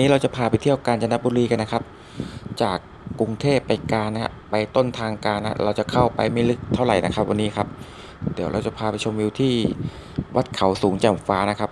วันนี้เราจะพาไปเที่ยวกาญจนบุรีกันนะครับ จากกรุงเทพไปกาญนะไปต้นทางกาญนะเราจะเข้าไปไม่ลึกเท่าไหร่นะครับ วันนี้ครับ เดี๋ยวเราจะพาไปชมวิวที่วัดเขาสูงแจ่มฟ้านะครับ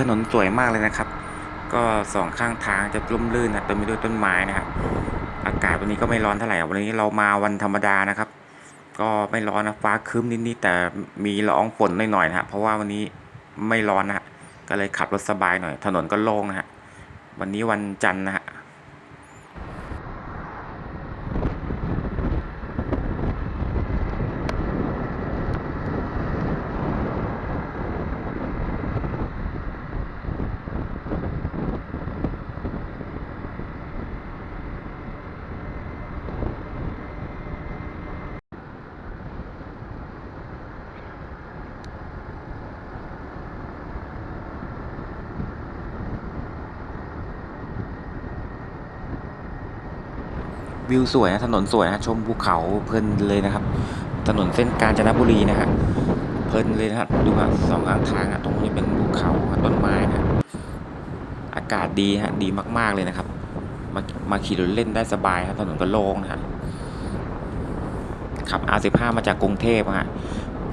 ถนนสวยมากเลยนะครับ ก็สองข้างทางจะร่มรื่นนะเต็มไปด้วยต้นไม้นะครับ อากาศวันนี้ก็ไม่ร้อนเท่าไหร่วันนี้เรามาวันธรรมดานะครับ ก็ไม่ร้อนนะฟ้าครึ้มนิดๆแต่มีละอองฝนหน่อยๆนะฮะเพราะว่าวันนี้ไม่ร้อนนะฮะก็เลยขับรถสบายหน่อย ถนนก็โล่งนะฮะวันนี้วันจันทร์นะฮะ วิวสวยนะถนนสวยนะชมภูเขาเพลินเลยนะครับ ถนนเส้นกาญจนบุรีนะฮะเพลินเลยนะครับดูฮะสองข้างทางอะตรงนี้เป็นภูเขาต้นไม้นะอากาศดีฮะดีมากๆเลยนะครับ มามาขี่รถเล่นได้สบายครับถนนก็โล่งนะฮะขับ R15 มาจากกรุงเทพฮะ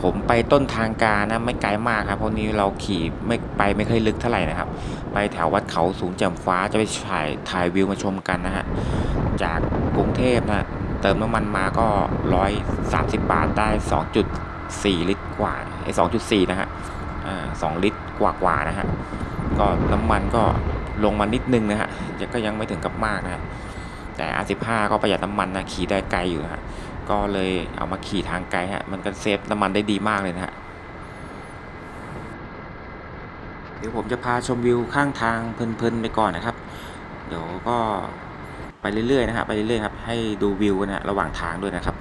ผมไปต้นทางการนะไม่ไกลมากครับเพราะนี้เราขี่ไม่ไปไม่เคยลึกเท่าไหร่นะครับ ไปแถววัดเขาสูงแจ่มฟ้าจะไปถ่ายถ่ายวิวมาชมกันนะฮะ จากกรุงเทพนะเติมน้ำมันมาก็ 130 บาทได้ 2.4 ลิตรกว่าไอ้2.4 นะฮะอ่า2ลิตรกว่ากว่านะฮะก็น้ำมันก็ลงมานิดนึงนะฮะยังก็ยังไม่ถึงกับมากนะะแต่ R15 ก็ประหยัดน้ำมันนะขี่ได้ไกลอยู่นะฮะก็เลยเอามาขี่ทางไกลฮะมันก็เซฟน้ำมันได้ดีมากเลยนะฮะเดี๋ยวผมจะพาชมวิวข้างทางเพลินๆไปก่อนนะครับ เดี๋ยวก็ ไปเรื่อยๆนะฮะไปเรื่อยๆครับให้ดูวิวนะฮะระหว่างทางด้วยนะครับ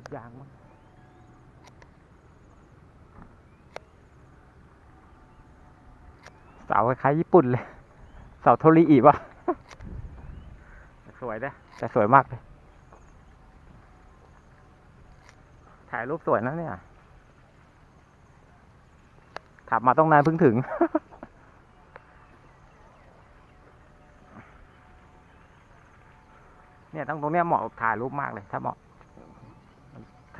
ลูกยางมั้งเสาคล้ายญี่ปุ่นเลย เสาโทริอิปะแต่สวยนะแต่สวยมากเลย ถ่ายรูปสวยนะเนี่ยขับมาต้องนานเพิ่งถึง เนี่ยต้องตรงเนี้ยเหมาะถ่ายรูปมากเลย ถ้าเหมาะ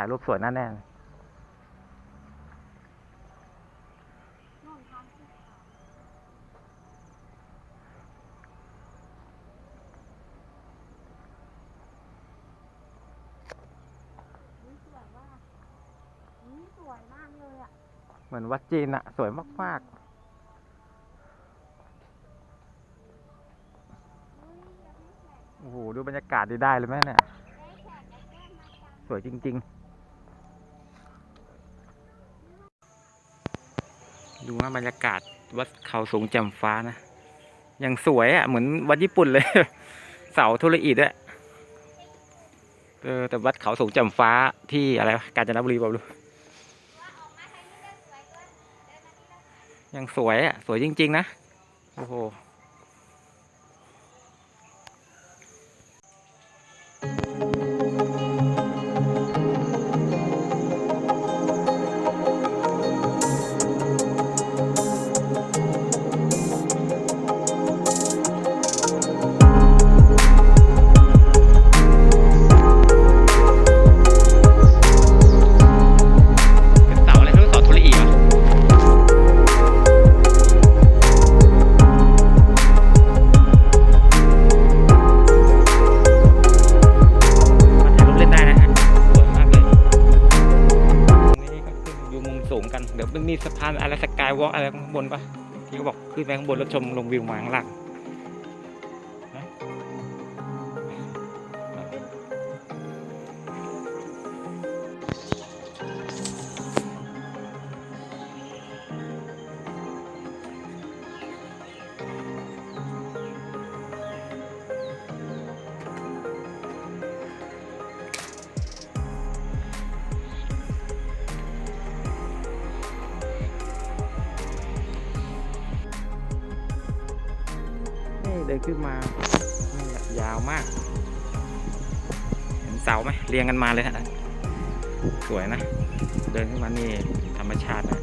ถ่ายรูปสวยแน่แน่เลยนู่นทางขึ้นเขาอุ๊ยสวยว่ากอุ๊ยสวยมากเลยอะเหมือนวัดจีนอะสวยมากอุ๊ยยังไม่แฉะๆโอ้โห ดูบรรยากาศดีได้เลยไหมเนี่ยได้แฉะกับแก้มมาจังสวยจริง ๆ ดูว่าบรรยากาศวัดเขาสูงแจ่มฟ้านะยังสวยอะ่ะเหมือนวัดญี่ปุ่นเลย เสาธุรอิด้วยเออแต่วัดเขาสูงแจ่มฟ้าที่อะไรกาญจนบุรีบอกดูยังสวยอะ่ะ สวยจริง ๆ นะ โอ้โห วอล์กอะไรข้างบนปะที่เขาบอกขึ้นไปข้างบนแล้วชมลงวิวมาข้างล่าง ขึ้นมา ยาวมาก เห็นเสาไหมเรียงกันมาเลยฮะ สวยนะ เดินขึ้นมานี่ธรรมชาตินะ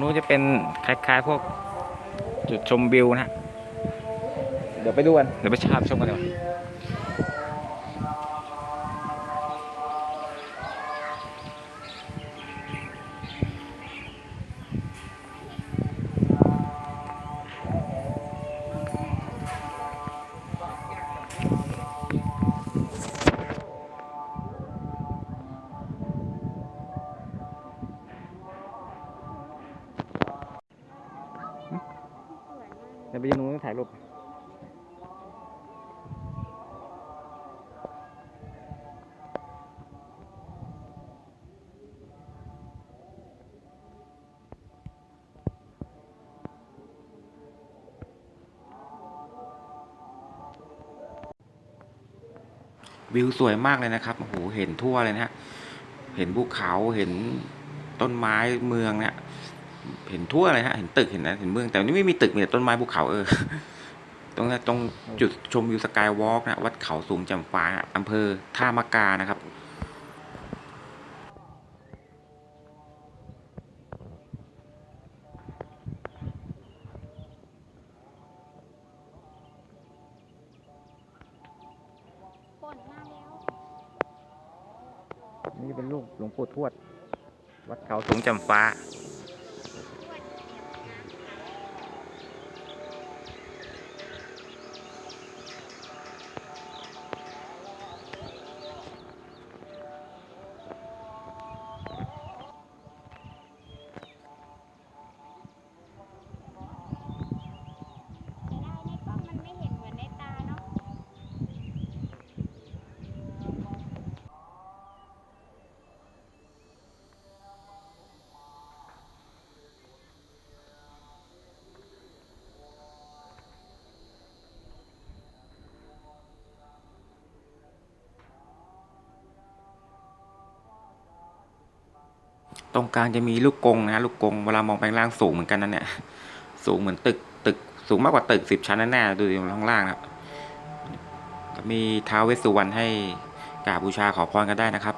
นู้นจะเป็นคล้ายๆพวกจุดชมวิวนะฮะเดี๋ยวไปดูกัน เดี๋ยวไปชาบชมกันดีกว่า วิวสวยมากเลยนะครับโอ้โหเห็นทั่วเลยนะฮะเห็นภูเขาเห็นต้นไม้เมืองเนี่ยเห็นทั่วเลยฮะเห็นตึกเห็นนะเห็นเมืองแต่วันนี่ไม่มีตึกมีแต่ต้นไม้ภูเขาเออตรงนี้ตรงจุดชมวิวสกายวอล์กนะวัดเขาสูงจำฟ้าอะอำเภอท่ามะกานะครับ นมาแล้วนี่เป็นลูกหลวงปู่ทวด วัดเขาสูงจำฟ้า ตรงกลางจะมีลูกกงนะฮะลูกกงเวลามองไปล่างสูงเหมือนกันนะเนี่ยสูงเหมือนตึกตึกสูงมากกว่าตึกสิบชั้นแน่ๆดูอยู่ข้างล่างนะครับมีท้าวเวสสุวรรณให้กราบบูชาขอพรกันได้นะครับ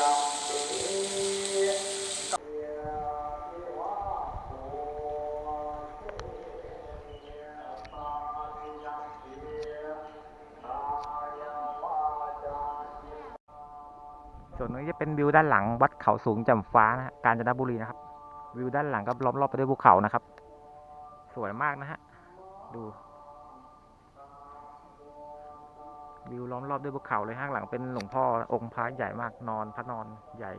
ส่ วนนี้จะเป็นวิวด้านหลังวัดเขาสูงจำฟ้านะฮะกาญจนบุรีนะครับ วิวด้านหลังก็ล้อมรอบไปด้วยภูเขานะครับ สวยมากนะฮะดูวิวล้อมรอบด้วยภูเขาเลยข้างหลังเป็นหลวงพ่อองค์พระใหญ่มากนอนพระนอนใหญ่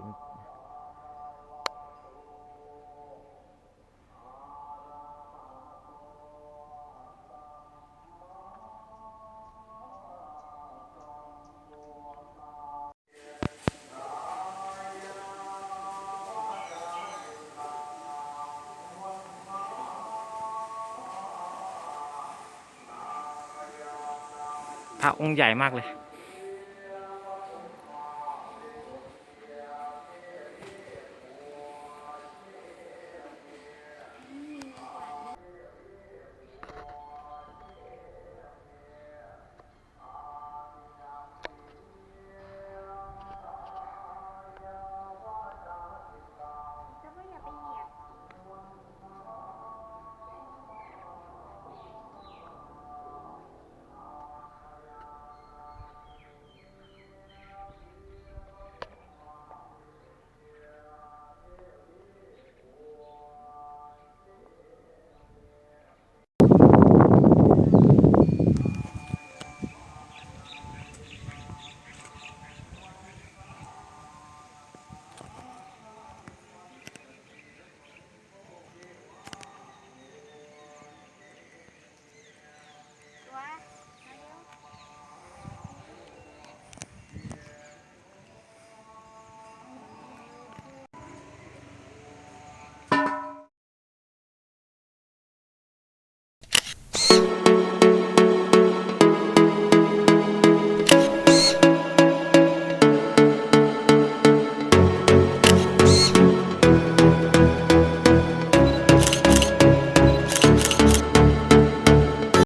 องค์ใหญ่มากเลย